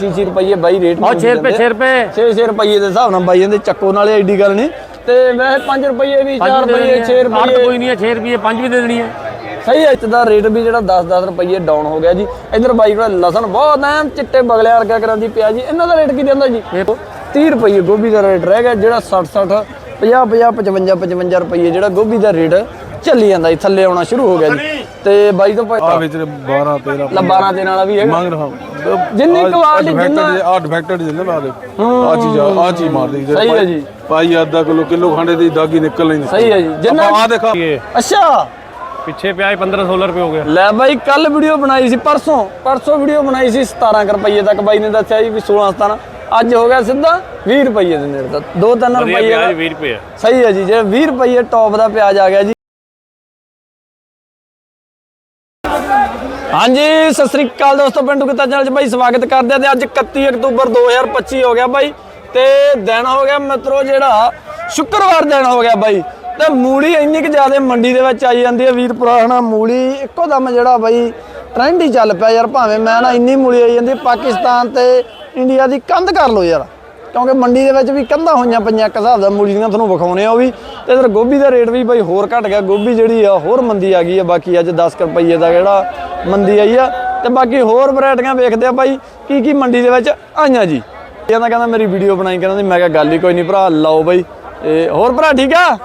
ਛੇ ਰੁਪਏ ਬਾਈ ਰੇਟ ਆਹ 6 ਰੁਪਏ 6 ਰੁਪਏ। 6-6 ਦੇ ਹਿਸਾਬ ਨਾਲ ਬਾਈ ਜਾਂਦੇ ਚੱਕੋ ਨਾਲੇ ਐਡੀ ਗੱਲ ਨਹੀਂ। ਤੇ ਵੈਸੇ 5 ਰੁਪਏ ਵੀ 4 ਰੁਪਏ 6 ਰੁਪਏ ਕੋਈ ਨਹੀਂ 6 ਰੁਪਏ 5 ਵੀ ਦੇ ਦੇਣੀ ਹੈ ਸਹੀ ਹੈ ਦਾ ਰੇਟ ਵੀ ਜਿਹੜਾ 10-10 ਰੁਪਏ ਡਾਊਨ ਹੋ ਗਿਆ ਜੀ। ਇਧਰ ਬਾਈ ਕੋਲ ਲਸਣ ਬਹੁਤ ਐ ਚਿੱਟੇ ਬਗਲੇ ਵਰਗਾ ਕਰਾਂਦੀ ਪਿਆ ਜੀ। ਇਹਨਾਂ ਦਾ ਰੇਟ ਕੀ ਦਿੰਦਾ ਜੀ? 30 ਰੁਪਏ ਗੋਭੀ ਦਾ ਰੇਟ ਰਹਿ ਗਿਆ ਜਿਹੜਾ 60-60 50-50 55-55 ਰੁਪਏ ਜਿਹੜਾ ਗੋਭੀ ਦਾ ਰੇਟ ਚੱਲੀ ਜਾਂਦਾ ਜੀ ਥੱਲੇ ਆਉਣਾ ਸ਼ੁਰੂ ਹੋ ਗਿਆ ਜੀ। ਤੇ ਬਾਈ ਤੋਂ ਭਾਈ ਆ ਵਿੱਚ 12 13 12 13 ਵਾਲਾ ਵੀ ਹੈਗਾ। ਮੰਗ ਰਹਾ ਜਿੰਨੀ ਕੁਆਲਿਟੀ ਜਿੰਨਾ ਆ ਡਿਫੈਕਟਡ ਜਿੰਨਾ ਲਾ ਦੇ। ਆ ਚੀਜ਼ ਆ ਚੀਜ਼ ਮਾਰ ਦੇ। ਸਹੀ ਹੈ ਜੀ। ਭਾਈ ਅੱਧਾ ਕਿਲੋ ਕਿਲੋ ਖਾਂਡੇ ਦੀ ਦਾਗੀ ਨਿਕਲ ਨਹੀਂ ਸਹੀ ਹੈ ਜੀ। ਜਿੰਨਾ ਆ ਦੇਖਾ। ਅੱਛਾ। ਪਿੱਛੇ ਪਿਆ 15 16 ਰੁਪਏ ਹੋ ਗਿਆ। ਲੈ ਬਾਈ ਕੱਲ ਵੀਡੀਓ ਬਣਾਈ ਸੀ ਪਰਸੋਂ। ਪਰਸੋਂ ਵੀਡੀਓ ਬਣਾਈ ਸੀ 17 ਰੁਪਏ ਤੱਕ। ਬਾਈ ਨੇ ਦੱਸਿਆ ਜੀ ਵੀ 16 17 ਅੱਜ ਹੋ ਗਿਆ ਸਿੱਧਾ 20 ਰੁਪਏ ਦੇ ਨੇੜੇ ਦੋ ਤਿੰਨ ਰੁਪਏ ਰੁਪਏ। ਸਹੀ ਹੈ ਜੀ। ਜੇ 20 ਰੁਪਏ ਟੌਪ ਦਾ ਪਿਆਜ਼ ਆ ਗਿਆ ਜੀ। ਹਾਂਜੀ, ਸਤਿ ਸ੍ਰੀ ਅਕਾਲ ਦੋਸਤੋ, ਪਿੰਡੂ ਕਿਤਾ ਚੈਨਲ 'ਚ ਬਾਈ ਸਵਾਗਤ ਕਰਦੇ ਆ ਤੇ ਅੱਜ 31 ਅਕਤੂਬਰ 2025 ਹੋ ਗਿਆ ਬਾਈ ਤੇ ਦਿਨ ਹੋ ਗਿਆ ਮਿੱਤਰੋ ਜਿਹੜਾ ਸ਼ੁੱਕਰਵਾਰ ਦਿਨ ਹੋ ਗਿਆ ਬਾਈ ਤੇ ਮੂਲੀ ਇੰਨੀ ਕਿ ਜ਼ਿਆਦਾ ਮੰਡੀ ਦੇ ਵਿੱਚ ਆਈ ਜਾਂਦੀ ਹੈ ਵੀਰ ਹਨਾ, ਮੂਲੀ ਇੱਕੋ ਦਮ ਜਿਹੜਾ ਬਾਈ ਟ੍ਰੈਂਡ ਹੀ ਚੱਲ ਪਿਆ ਯਾਰ, ਭਾਵੇਂ ਮੈਂ ਨਾ ਇੰਨੀ ਮੂਲੀ ਆਈ ਜਾਂਦੀ, ਪਾਕਿਸਤਾਨ ਤੇ ਇੰਡੀਆ ਦੀ ਕੰਧ ਕਰ ਲੋ ਯਾਰ। ਕਿਉਂਕਿ ਮੰਡੀ ਦੇ ਵਿੱਚ ਵੀ ਕੰਧਾਂ ਹੋਈਆਂ ਪਈਆਂ ਇੱਕ ਹਿਸਾਬ ਦਾ ਮੂਲੀ ਦੀਆਂ ਤੁਹਾਨੂੰ ਵਿਖਾਉਣੇ ਆ ਉਹ ਵੀ। ਤੇ ਇਧਰ ਗੋਭੀ ਦਾ ਰੇਟ ਵੀ ਬਾਈ ਹੋਰ ਘਟ ਗਿਆ ਗੋਭੀ ਜਿਹੜੀ ਆ ਹੋਰ ਮੰਦੀ ਆ ਗਈ ਆ ਬਾਕੀ ਅੱਜ 10 ਕੁ ਰੁਪਏ ਦਾ ਜਿਹੜਾ ਮੰਦੀ ਆਈ ਆ। ਤੇ ਬਾਕੀ ਹੋਰ ਵੈਰਾਈਟੀਆਂ ਵੇਖਦੇ ਆ ਬਾਈ ਕੀ ਕੀ ਮੰਡੀ ਦੇ ਵਿੱਚ ਆਈਆਂ ਜੀ। ਕਹਿੰਦਾ ਕਹਿੰਦਾ ਮੇਰੀ ਵੀਡੀਓ ਬਣਾਈ ਕਹਿੰਦਾ ਸੀ, ਮੈਂ ਕਿਹਾ ਗੱਲ ਹੀ ਕੋਈ ਨਹੀਂ ਭਰਾ ਲਾਓ ਬਾਈ। ਇਹ ਹੋਰ ਭਰਾ ਠੀਕ ਆ?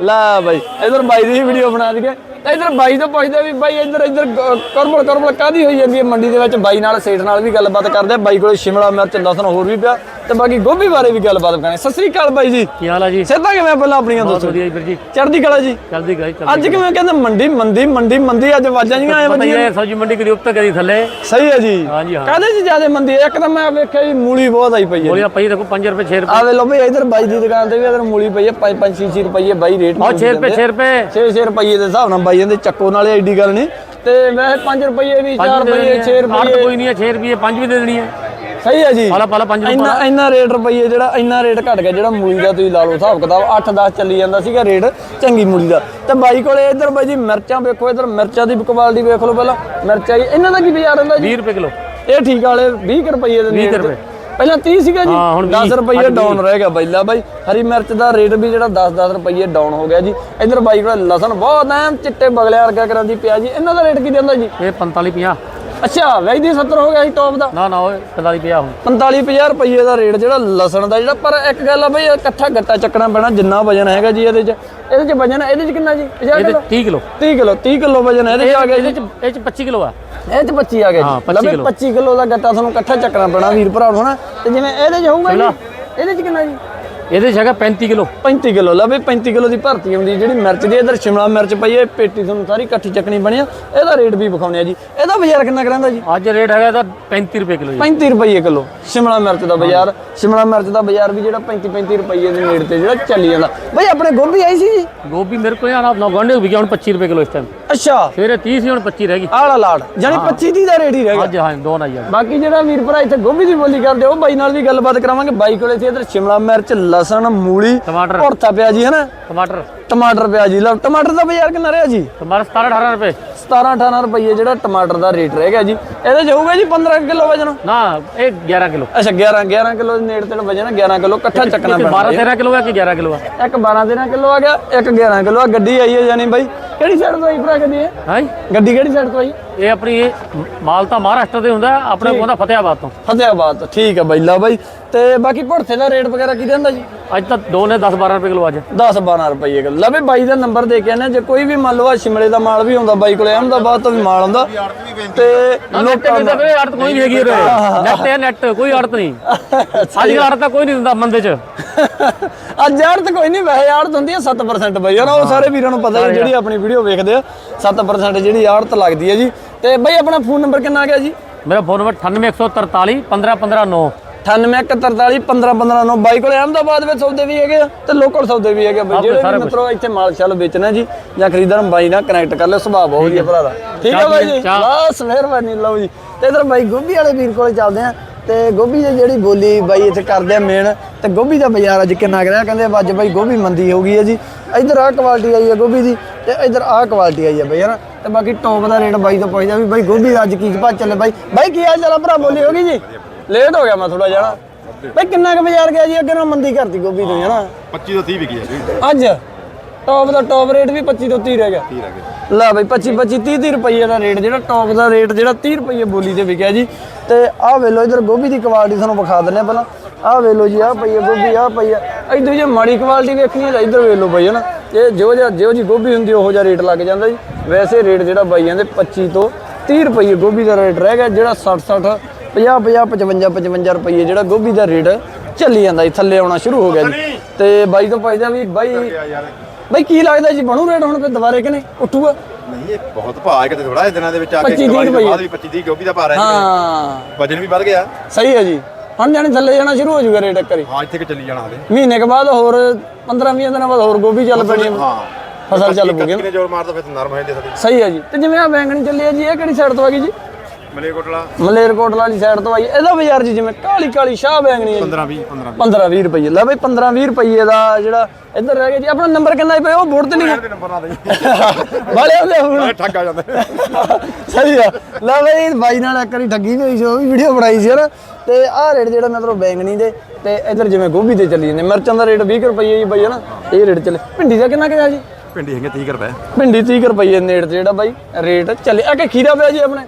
ਲੈ ਬਾਈ ਇਧਰ ਬਾਈ ਦੀ ਵੀਡੀਓ ਬਣਾ ਦਈਏ। ਤਾਂ ਇਧਰ ਬਾਈ ਤੋਂ ਪੁੱਛਦੇ ਵੀ ਬਾਈ ਇਧਰ ਇਧਰ ਕਰਮਲ ਕਰਮਲ ਕਾਦੀ ਹੋਈ ਜਾਂਦੀ ਹੈ? ਮੰਡੀ ਦੇ ਵਿੱਚ ਬਾਈ ਨਾਲ ਸੇਠ ਨਾਲ ਵੀ ਗੱਲਬਾਤ ਕਰਦੇ ਬਾਈ ਕੋਲੇ ਸ਼ਿਮਲਾ ਮਿਰਚ ਲਸਣ ਹੋਰ ਵੀ ਪਿਆ। ਤੇ ਬਾਕੀ ਗੋਭੀ ਬਾਰੇ ਵੀ ਗੱਲਬਾਤ ਕਰਾਂਗੇ। ਸਤਿ ਸ੍ਰੀ ਬਾਈ ਜੀ। ਕੀ ਹਾਲ ਆ ਜੀ? ਸਿੱਧਾ ਕਿਵੇਂ ਪਹਿਲਾਂ ਆਪਣੀਆਂ ਦੱਸੋ ਵਧੀਆ ਵੀਰ ਜੀ। ਚੜ੍ਹਦੀ ਕਲਾ ਜੀ? ਚੜ੍ਹਦੀ ਕਲਾ ਅੱਜ ਕਿਵੇਂ ਕਹਿੰਦੇ ਮੰਡੀ ਮੰਦੀ ਮੰਡੀ ਮੰਦੀ ਅੱਜ ਵਾਜਾਂ ਜੀਆਂ ਆਏ ਬੰਦੀਆਂ ਪਤਾ ਸਬਜ਼ੀ ਮੰਡੀ ਕਦੀ ਉੱਪਰ ਕਦੀ ਥੱਲੇ। ਸਹੀ ਹੈ ਜੀ। ਹਾਂ ਜੀ ਹਾਂ। ਕਾਹਦੇ ਚ ਜ਼ਿਆਦਾ ਮੰਦੀ ਇੱਕ ਤਾਂ ਮੈਂ ਵੇਖਿਆ ਜੀ ਮੂਲੀ ਬਹੁਤ ਆਈ ਪਈ ਹੈ ਮੂਲੀ ਪਈ ਦੇਖੋ 5 ਰੁਪਏ 6 ਰੁਪਏ। ਆ ਵੇ ਲੋ ਵੀ ਇਧਰ ਬਾਈ ਦੀ ਦੁਕਾਨ ਤੇ ਵੀ ਇਧਰ ਮੂਲੀ ਪਈ ਹੈ 5 5 6 ਰੁਪਏ ਬਾਈ ਰੇਟ ਆ 6 ਰੁਪਏ 6 ਰੁਪਏ। 6 6 ਰੁਪਏ ਦੇ ਹਿਸਾਬ ਨਾਲ ਬਾਈ ਆਈ ਜਾਂਦੇ ਚੱਕੋ ਨਾਲੇ ਐਡੀ ਗੱਲ ਨਹੀਂ। ਤੇ ਵੈਸੇ 5 ਰੁਪਏ ਵੀ 4 ਰੁਪਏ 6 ਰੁਪਏ 8 ਕੋਈ ਨਹੀਂ 6 ਰੁਪਏ 5 ਵੀ ਦੇ ਦੇਣੀ ਹੈ ਸਹੀ ਹੈ ਜੀ। ਹਾਲਾ ਪਹਿਲਾਂ 5 ਰੁਪਏ ਇੰਨਾ ਇੰਨਾ ਰੇਟ ਰੁਪਏ ਜਿਹੜਾ ਇੰਨਾ ਰੇਟ ਘਟ ਗਿਆ ਜਿਹੜਾ ਮੂਲੀ ਦਾ ਤੁਸੀਂ ਲਾ ਲਓ ਹਿਸਾਬ ਕਿਤਾਬ 8-10 ਚੱਲੀ ਜਾਂਦਾ ਸੀਗਾ ਰੇਟ ਚੰਗੀ ਮੂਲੀ ਦਾ। ਤੇ ਬਾਈ ਕੋਲੇ ਇਧਰ ਬਾਈ ਜੀ ਮਿਰਚਾਂ ਵੇਖੋ ਇੱਧਰ ਮਿਰਚਾਂ ਦੀ ਕੁਆਲਿਟੀ ਵੇਖ ਲਓ ਪਹਿਲਾਂ। ਮਿਰਚਾਂ ਇਹਨਾਂ ਦਾ ਕੀ ਬਾਜ਼ਾਰ ਹੁੰਦਾ ਜੀ? 20 ਰੁਪਏ ਕਿਲੋ। ਇਹ ਠੀਕ ਵਾਲੇ 20 ਰੁਪਏ ਦੇ ਨੇ 20 ਰੁਪਏ। ਪਹਿਲਾਂ 30 ਸੀਗਾ ਜੀ। ਹਾਂ, ਹੁਣ 10 ਰੁਪਏ ਡਾਊਨ ਰਹਿ ਗਿਆ ਬਈਲਾ ਬਾਈ। ਹਰੀ ਮਿਰਚ ਦਾ ਰੇਟ ਵੀ ਜਿਹੜਾ 10-10 ਰੁਪਏ ਡਾਊਨ ਹੋ ਗਿਆ ਜੀ। ਇਧਰ ਬਾਈ ਕੋਲ ਲਸਣ ਬਹੁਤ ਐਨ ਚਿੱਟੇ ਬਗਲਿਆ ਵਰਗਾ ਕਰਾਂਦੀ ਪਿਆ ਜੀ। ਇਹਨਾਂ ਦਾ ਰੇਟ ਕੀ ਦਿੰਦਾ ਜੀ? ਇਹ 45 50 ਅੱਛਾ ਵੈਦੀ 70 ਹੋ ਗਿਆ ਜੀ ਟੌਪ ਦਾ। ਨਾ ਨਾ ਓਏ 45 50 ਹੁਣ। 45-50 ਰੁਪਏ ਦਾ ਰੇਟ ਜਿਹੜਾ ਲਸਣ ਦਾ ਜਿਹੜਾ ਪਰ ਇੱਕ ਗੱਲ ਆ ਬਈ ਇਕੱਠਾ ਗੱਟਾ ਚੱਕਣਾ ਪੈਣਾ ਜਿੰਨਾ ਵਜਨ ਹੈਗਾ ਜੀ ਇਹਦੇ 'ਚ। ਇਹਦੇ ਚ ਵਜਨ ਹੈ ਇਹਦੇ ਚ ਕਿੰਨਾ ਜੀ? 50 ਇਹਦੇ ਕਿਲੋ? 30 ਕਿਲੋ। 30 ਕਿਲੋ 30 ਕਿਲੋ ਵਜਨ ਹੈ ਇਹਦੇ ਚ ਆ ਗਿਆ ਇਹਦੇ ਚ ਇਹ ਚ 25 ਕਿਲੋ ਆ। ਇਹ ਚ 25 ਆ ਗਿਆ ਜੀ। ਲਵੇ 25 ਕਿਲੋ। ਦਾ ਗੱਟਾ ਤੁਹਾਨੂੰ ਇਕੱਠਾ ਚੱਕਣਾ ਪੈਣਾ ਵੀਰ ਭਰਾ ਨੂੰ ਹਨਾ? ਤੇ ਜਿਵੇਂ ਇਹਦੇ ਚ ਹੋਊਗਾ ਜੀ? ਇਹਦੇ ਚ ਕਿੰਨਾ ਜੀ? ਇਹਦੇ ਜਗ੍ਹਾ 35 ਕਿਲੋ। 35 ਕਿਲੋ। ਲਾ ਬਈ 35 ਕਿਲੋ ਦੀ ਭਰਤੀ ਆਉਂਦੀ ਜਿਹੜੀ ਮਿਰਚ ਦੀ ਇਧਰ ਸ਼ਿਮਲਾ ਮਿਰਚ ਪਈ ਹੈ ਪੇਟੀ ਤੁਹਾਨੂੰ ਸਾਰੀ ਇਕੱਠੀ ਚੱਕਣੀ ਬਣਿਆ ਇਹਦਾ ਰੇਟ ਵੀ ਵਿਖਾਉਣੇ ਆ ਜੀ। ਇਹਦਾ ਬਾਜ਼ਾਰ ਕਿੰਨਾ ਕਰਾਂਦਾ ਜੀ? ਅੱਜ ਰੇਟ ਹੈਗਾ ਇਹਦਾ 35 ਰੁਪਏ ਕਿਲੋ 35 ਰੁਪਏ ਕਿਲੋ। ਸ਼ਿਮਲਾ ਮਿਰਚ ਦਾ ਬਾਜ਼ਾਰ। ਸ਼ਿਮਲਾ ਮਿਰਚ ਦਾ ਬਾਜ਼ਾਰ ਵੀ ਜਿਹੜਾ 35 35 ਰੁਪਏ ਦੇ ਨੇੜੇ ਤੇ ਜਿਹੜਾ ਚੱਲੀ ਜਾਂਦਾ। ਬਈ ਆਪਣੇ ਗੋਭੀ ਆਈ ਸੀ ਜੀ? ਗੋਭੀ ਮੇਰੇ ਕੋਲ ਯਾਰ ਆਪ ਨਗੰਡੇ ਵਿਕਿਆ ਹੁਣ 25 ਰੁਪਏ ਕਿਲੋ ਇਸ ਟਾਈਮ ਅੱਛਾ। ਫਿਰ 30 ਸੀ ਹੁਣ 25 ਰਹਿ ਗਈ। ਆਲਾ ਲਾੜ। ਯਾਨੀ 25 ਦੀ ਦਾ ਰੇਟ ਹੀ ਰਹਿ ਗਿਆ। ਅੱਜ ਹਾਂ ਦੋ ਨਾ ਯਾਰ ਬਾਕੀ ਜਿਹੜਾ ਵੀਰ ਭਰਾ ਇੱਥੇ ਗੋਭੀ ਦੀ ਬੋਲੀ ਕਰਦੇ ਉਹ ਬਾਈ ਨਾਲ ਵੀ ਗੱਲਬਾਤ ਕਰਾਵਾਂਗੇ। ਬਾਈ ਕੋਲੇ ਸੀ ਇਧਰ ਸ਼ਿਮਲਾ ਮਿਰਚ ਲਸਣ ਮੂਲੀ ਟਮਾਟਰ। ਭੁਰਤਾ ਪਿਆ ਜੀ ਹਨਾ? ਟਮਾਟਰ। ਟਮਾਟਰ ਪਿਆ ਜੀ। ਲਓ ਟਮਾਟਰ ਦਾ ਬਾਜ਼ਾਰ ਕਿੰਨਾ ਰਿਹਾ ਜੀ? ਟਮਾਟਰ 17 18 ਰੁਪਏ। 17 18 ਰੁਪਏ ਜਿਹੜਾ ਟਮਾਟਰ ਦਾ ਰੇਟ ਰਹਿ ਗਿਆ ਜੀ। ਇਹਦੇ ਜਾਊਗਾ ਜੀ 15 ਕਿਲੋ ਵਜਨ? ਨਾ ਇਹ 11 ਕਿਲੋ। ਅੱਛਾ 11 11 ਕਿਲੋ ਦੇ ਨੇੜੇ ਤੇ ਵਜਨ 11 ਕਿਲੋ ਇਕੱਠਾ ਚੱਕਣਾ ਪੈਂਦਾ 12 13 ਕਿਲੋ ਆ ਕਿ 11 ਕਿਲੋ ਆ? ਇੱਕ 12 13 ਕਿਲੋ ਆ ਗਿਆ ਇੱਕ 11 ਕਿਲੋ ਆ। ਗੱਡੀ ਆਈ ਹੈ ਜਾਨੀ ਬਾਈ। ਕਿਹੜੀ ਸਾਈਡ ਤੋਂ ਆਈ ਭਰਾ ਗੱਡੀ ਹੈ ਹਾਂ? ਗੱਡੀ ਕਿਹੜੀ ਸਾਈਡ ਤੋਂ ਆਈ? ਇਹ ਆਪਣੀ ਮਾਲ ਤਾਂ ਮਹਾਰਾਸ਼ਟਰ ਦੇ ਹੁੰਦਾ ਆਪਣੇ ਕੋਲ ਦਾ ਫਤਿਆਬਾਦ ਤੋਂ। ਫਤਿਆਬਾਦ ਤੋਂ ਠੀਕ ਆ ਬਾਈ ਲਾ ਬਾਈ। ਤੇ ਬਾਕੀ ਭੁਰਥੇ ਦਾ ਰੇਟ ਵਗੈਰਾ ਕੀ ਦਿੰਦਾ ਜੀ? ਅੱਜ ਤਾਂ ਦੋ ਨੇ 10 12 ਰੁਪਏ ਕਿਲੋ ਅੱਜ। 10 12 ਰੁਪਏ ਕਿਲੋ। ਲਵੇ ਬਾਈ ਦਾ ਨੰਬਰ ਦੇ ਕੇ ਆਨੇ ਜੇ ਕੋਈ ਵੀ ਮੰਨ ਲਓ ਆਹ ਸ਼ਿਮਲੇ ਦਾ ਮਾਲ ਵੀ ਹੁੰਦਾ ਬਾਈ ਕੋਲੇ ਅਹਿਮਦਾਬਾਦ ਤੋਂ ਵੀ ਮਾਲ ਆਉਂਦਾ। ਤੇ ਲੋਕਾਂ ਦਾ ਕੋਈ ਅੜਤ ਕੋਈ ਨਹੀਂ ਹੈਗੀ ਉਰੇ ਨੈਟ ਹੈ ਨੈਟ ਕੋਈ ਅੜਤ ਨਹੀਂ। ਅੱਜ ਅੜਤ ਤਾਂ ਕੋਈ ਨਹੀਂ ਦਿੰਦਾ ਮੰਦੇ ਚ। ਅੱਜ ਯਾਰ ਤਾਂ ਕੋਈ ਨਹੀਂ ਵੈਸੇ ਆੜਤ ਹੁੰਦੀ ਹੈ 7% ਬਾਈ। ਯਾਰ ਉਹ ਸਾਰੇ ਵੀਰਾਂ ਨੂੰ ਪਤਾ ਹੈ ਜਿਹੜੀ ਆਪਣੀ ਵੀਡੀਓ ਵੇਖਦੇ ਆ 7% ਜਿਹੜੀ ਆੜਤ ਲੱਗਦੀ ਹੈ ਜੀ। ਤੇ ਬਾਈ ਆਪਣਾ ਫੋਨ ਨੰਬਰ ਕਿੰਨਾ ਆ ਗਿਆ ਜੀ? ਮੇਰਾ ਫੋਨ ਨੰਬਰ 98143 15159 9843 15159 ਬਾਈ ਕੋਲੇ ਅਹਿਮਦਾਬਾਦ ਵਿੱਚ ਸੌਦੇ ਵੀ ਹੈਗੇ ਤੇ ਲੋਕਲ ਸੌਦੇ ਵੀ ਹੈਗੇ ਬਾਈ। ਜਿਹੜੇ ਵੀ ਮਿੱਤਰੋ ਇੱਥੇ ਮਾਲ ਸ਼ਾਲ ਵੇਚਣਾ ਜੀ ਜਾਂ ਖਰੀਦਣ ਬਾਈ ਨਾਲ ਕਨੈਕਟ ਕਰ ਲਿਓ ਸੁਭਾਅ ਬਹੁਤ ਵਧੀਆ ਭਰਾ ਦਾ। ਠੀਕ ਹੈ ਬਾਈ ਜੀ। ਬਸ ਮਿਹਰਬਾਨੀ ਲਓ ਜੀ। ਤੇ ਇਧਰ ਬਾਈ ਗੋਭੀ ਵਾਲੇ ਵੀਰ ਕੋਲੇ ਚੱਲਦੇ ਆ। ਤੇ ਗੋਭੀ ਦੀ ਜਿਹੜੀ ਬੋਲੀ ਬਾਈ ਇੱਥੇ ਕਰਦੇ ਆ ਮੇਨ ਤੇ ਗੋਭੀ ਦਾ ਬਾਜ਼ਾਰ ਅੱਜ ਕਿੰਨਾ ਕਰਿਆ ਕਹਿੰਦੇ ਅੱਜ ਬਾਈ ਗੋਭੀ ਮੰਦੀ ਹੋ ਗਈ ਹੈ ਜੀ। ਇਧਰ ਆਹ ਕੁਆਲਿਟੀ ਆਈ ਹੈ ਗੋਭੀ ਦੀ ਤੇ ਇਧਰ ਆਹ ਕੁਆਲਿਟੀ ਆਈ ਹੈ ਬਾਈ ਹਨਾ? ਤੇ ਬਾਕੀ ਟੌਪ ਦਾ ਰੇਟ ਬਾਈ ਤੋਂ ਪੁੱਛਦਾ ਵੀ ਬਾਈ ਗੋਭੀ ਦਾ ਅੱਜ ਕੀ ਭਾਅ ਚੱਲੇ ਬਾਈ ਬਾਈ ਕੀ ਹਾਲ ਚਾਲ ਆ ਭਰਾ? ਬੋਲੀ ਹੋ ਗਈ ਜੀ? ਲੇਟ ਹੋ ਗਿਆ ਮੈਂ ਥੋੜਾ ਜਿਹਾ ਨਾ। ਬਈ ਕਿੰਨਾ ਕੁ ਬਾਜ਼ਾਰ ਗਿਆ ਜੀ? ਅੱਗੇ ਨਾਲ ਮੰਦੀ ਕਰਤੀ ਗੋਭੀ ਤੋਂ ਹੈ ਨਾ 25 ਤੋਂ 30 ਵਿਕੀ ਜੀ। ਅੱਜ? ਟੌਪ ਦਾ ਟੌਪ ਰੇਟ ਵੀ 25 ਤੋਂ 30 ਰਹਿ ਗਿਆ। 30 ਰਹਿ ਗਏ ਲੈ ਬਈ 25 25 30 30 ਰੁਪਏ ਦਾ ਰੇਟ ਜਿਹੜਾ ਟੌਪ ਦਾ ਰੇਟ ਜਿਹੜਾ 30 ਰੁਪਏ ਬੋਲੀ ਤੇ ਵਿਕਿਆ ਜੀ। ਤੇ ਆਹ ਵੇਲੋ ਇਧਰ ਗੋਭੀ ਦੀ ਕੁਆਲਿਟੀ ਤੁਹਾਨੂੰ ਵਿਖਾ ਦਿੰਨੇ ਪਹਿਲਾਂ। ਆਹ ਵੇਲੋ ਜੀ ਆਹ ਪਈ ਆ ਗੋਭੀ ਆਹ ਪਈ ਆ ਇਧਰ ਜੇ ਮਾੜੀ ਕੁਆਲਿਟੀ ਵੇਖਣੀ ਹੈ ਤਾਂ ਇਧਰ ਵੇਲੋ ਬਈ ਹਨਾ। ਇਹ ਜੋ ਜਿਹਾ ਜੋ ਜੀ ਗੋਭੀ ਹੁੰਦੀ ਉਹੋ ਜਿਹਾ ਰੇਟ ਲੱਗ ਜਾਂਦਾ ਜੀ। ਵੈਸੇ ਰੇਟ ਜਿਹੜਾ ਬਾਈ ਜਾਂਦੇ 25 ਤੋਂ 30 ਰੁਪਏ ਗੋਭੀ ਦਾ ਰੇਟ ਰਹਿ ਗਿਆ ਜਿਹੜਾ 60 60 50 50 55 55 ਰੁਪਏ ਜਿਹੜਾ ਗੋਭੀ ਦਾ ਰੇਟ ਚੱਲੀ ਜਾਂਦਾ ਜੀ ਥੱਲੇ ਆਉਣਾ ਸ਼ੁਰੂ ਹੋ ਗਿਆ ਜੀ। ਤੇ ਬਾਈ ਤੋਂ ਪਾਈਦਾ ਵੀ ਬਾਈ ਬਾਈ ਕੀ ਲੱਗਦਾ ਜੀ ਬਣੂ ਰੇਟ ਹੁਣ ਤੇ ਦੁਬਾਰੇ ਕਿ ਨਹੀਂ? ਉੱਠੂਗਾ? ਨਹੀਂ ਇਹ ਬਹੁਤ ਭਾਅ ਹੈ ਕਿਤੇ ਥੋੜਾ ਇਹ ਦਿਨਾਂ ਦੇ ਵਿੱਚ ਆ ਕੇ 25 ਦੀਵਾਲੀ ਤੋਂ ਰੁਪਏ। ਬਾਅਦ ਵੀ 25 30 ਗੋਭੀ ਦਾ ਭਾਅ ਰਹਿ ਹਾਂ। ਵਜਨ ਵੀ ਵੱਧ ਗਿਆ। ਸਹੀ ਹੈ ਜੀ। ਹੁਣ ਜਾਣੀ ਥੱਲੇ ਜਾਣਾ ਸ਼ੁਰੂ ਹੋ ਜਾਊਗਾ ਰੇਟ ਕਰੀ ਹਾਂ ਇੱਥੇ ਕਿ ਚੱਲੀ ਜਾਣਾ ਹਲੇ? ਮਹੀਨੇ ਕੇ ਬਾਅਦ ਹੋਰ 15 20 ਦਿਨਾਂ ਬਾਅਦ ਹੋਰ ਗੋਭੀ ਚੱਲ ਪੈਣੀ ਹੈ। ਫਸਲ ਚੱਲ ਪਊਗੀ ਕਿੰਨੇ ਜੋਰ ਮਾਰਦਾ ਫਿਰ ਨਰਮ ਹੋ ਜਾਂਦੇ ਸਾਡੀ। ਸਹੀ ਹੈ ਜੀ। ਤੇ ਜਿਵੇਂ ਆ ਬੈਂਗਣੀ ਚੱਲੀ ਹੈ ਜੀ ਇਹ ਕਿਹੜੀ ਸਾਈਡ ਤੋਂ ਆ ਗਈ ਜੀ? ਮਲੇਕੋਟਲਾ ਮਲੇਰਕੋਟਲਾ ਵਾਲੀ ਸਾਈਡ ਤੋਂ ਆਈ। ਹੈ। ਇਹਦਾ ਬਾਜ਼ਾਰ ਜੀ ਜਿਵੇਂ ਕਾਲੀ ਕਾਲੀ ਸ਼ਾਹ ਬੈਂਗਣੀ ਹੈ 15 20 15 15 20 ਰੁਪਏ। ਲੈ ਬਈ 15 20 ਰੁਪਏ ਦਾ ਜਿਹੜਾ ਇੱਧਰ ਰਹਿ ਗਿਆ ਜੀ। ਆਪਣਾ ਨੰਬਰ ਕਿੰਨਾ ਹੈ ਉਹ ਬੋਰਡ ਤੇ ਨਹੀਂ ਦੇ ਨੰਬਰ ਨਾ ਦੇ ਵਾਲੇ ਉਹਦੇ ਹੁਣ। ਠੱਗ ਆ ਜਾਂਦਾ। ਸਹੀ ਆ। ਲੈ ਬਈ ਬਾਈ ਨਾਲ ਇੱਕ ਵਾਰੀ ਠੱਗੀ ਵੀ ਹੋਈ ਸੀ ਉਹ ਵੀ ਵੀਡੀਓ ਬਣਾਈ ਸੀ ਹਨਾ। ਤੇ ਆਹ ਰੇਟ ਜਿਹੜਾ ਮਤਲਬ ਬੈਂਗਣੀ ਦੇ ਤੇ ਇੱਧਰ ਜਿਵੇਂ ਗੋਭੀ ਦੇ ਚੱਲੀ ਜਾਂਦੇ। ਮਿਰਚਾਂ ਦਾ ਰੇਟ 20 ਰੁਪਏ ਜੀ ਬਾਈ ਹਨਾ। ਇਹ ਰੇਟ ਚੱਲੇ। ਭਿੰਡੀ ਦਾ ਕਿੰਨਾ ਕਿਹਾ ਜੀ? ਪਿੰਡੀ ਹੈਗੇ 30 ਰੁਪਏ। ਭਿੰਡੀ 30 ਰੁਪਏ ਨੇੜ ਤੇ ਜਿਹੜਾ ਬਾਈ ਰੇਟ ਚੱਲੇ। ਆ ਕਿ ਖੀਰਾ ਪਿਆ ਜੀ ਆਪਣੇ।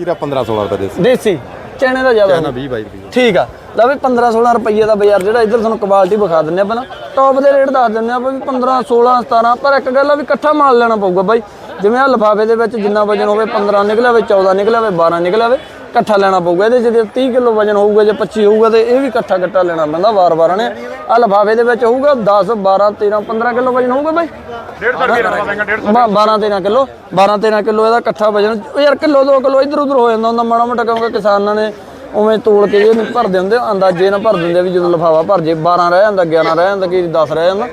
ਖੀਰਾ 15 16 ਰੁਪਏ ਦੇ ਦੇਸੀ। ਚੈਨੇ ਦਾ ਜ਼ਿਆਦਾ। ਨਾ 20 22 ਰੁਪਏ ਠੀਕ ਆ। ਲੈ ਵੀ 15 16 ਰੁਪਏ ਦਾ ਬਾਜ਼ਾਰ ਜਿਹੜਾ ਇੱਧਰ ਤੁਹਾਨੂੰ ਕੁਆਲਿਟੀ ਵਿਖਾ ਦਿੰਨੇ ਆ ਪਹਿਲਾਂ। ਟੌਪ ਦੇ ਰੇਟ ਦੱਸ ਦਿੰਨੇ ਆ ਵੀ 15 16 17 ਪਰ ਇੱਕ ਗੱਲ ਆ ਵੀ ਇਕੱਠਾ ਮਾਲ ਲੈਣਾ ਪਊਗਾ ਬਾਈ। ਜਿਵੇਂ ਆ ਲਿਫਾਫੇ ਦੇ ਵਿੱਚ ਜਿੰਨਾ ਵਜਨ ਹੋਵੇ 15 ਨਿਕਲਿਆ ਹੋਵੇ 14 ਨਿਕਲਿਆ ਹੋਵੇ 12 ਨਿਕਲਿਆ ਹੋਵੇ ਇਕੱਠਾ ਲੈਣਾ ਪਊਗਾ ਇਹਦੇ ਜੇ 30 ਕਿਲੋ ਵਜਨ ਹੋਊਗਾ ਜੇ 25 ਹੋਊਗਾ ਤੇ ਇਹ ਵੀ ਇਕੱਠਾ ਇਕੱਠਾ ਲੈਣਾ ਪੈਂਦਾ ਵਾਰ-ਵਾਰ ਨੇ ਆ ਲਿਫਾਫੇ ਦੇ ਵਿੱਚ ਹੋਊਗਾ 10 12 13 15 ਕਿਲੋ ਵਜਨ ਹੋਊਗਾ ਬਾਈ? 150 ਰੁਪਏ ਦਾ ਪਾਵੇਂਗਾ 150 12 13 ਕਿਲੋ 12 13 ਕਿਲੋ ਇਹਦਾ ਇਕੱਠਾ ਵਜਨ ਯਾਰ ਕਿਲੋ 2 ਕਿਲੋ ਇੱਧਰ ਉੱਧਰ ਹੋ ਜਾਂਦਾ ਹੁੰਦਾ ਮਾੜਾ ਮੋਟਾ ਕਿਉਂਕਿ ਕਿਸਾਨਾਂ ਨੇ ਉਵੇਂ ਤੋਲ ਕੇ ਇਹ ਨਹੀਂ ਭਰਦੇ ਹੁੰਦੇ ਅੰਦਾਜ਼ੇ ਨਾਲ ਭਰ ਦਿੰਦੇ ਵੀ ਜਦੋਂ ਲਿਫਾਫਾ ਭਰ ਜੇ 12 ਰਹਿ ਜਾਂਦਾ 11 ਰਹਿ ਜਾਂਦਾ ਕਿ 10 ਰਹਿ ਜਾਂਦਾ।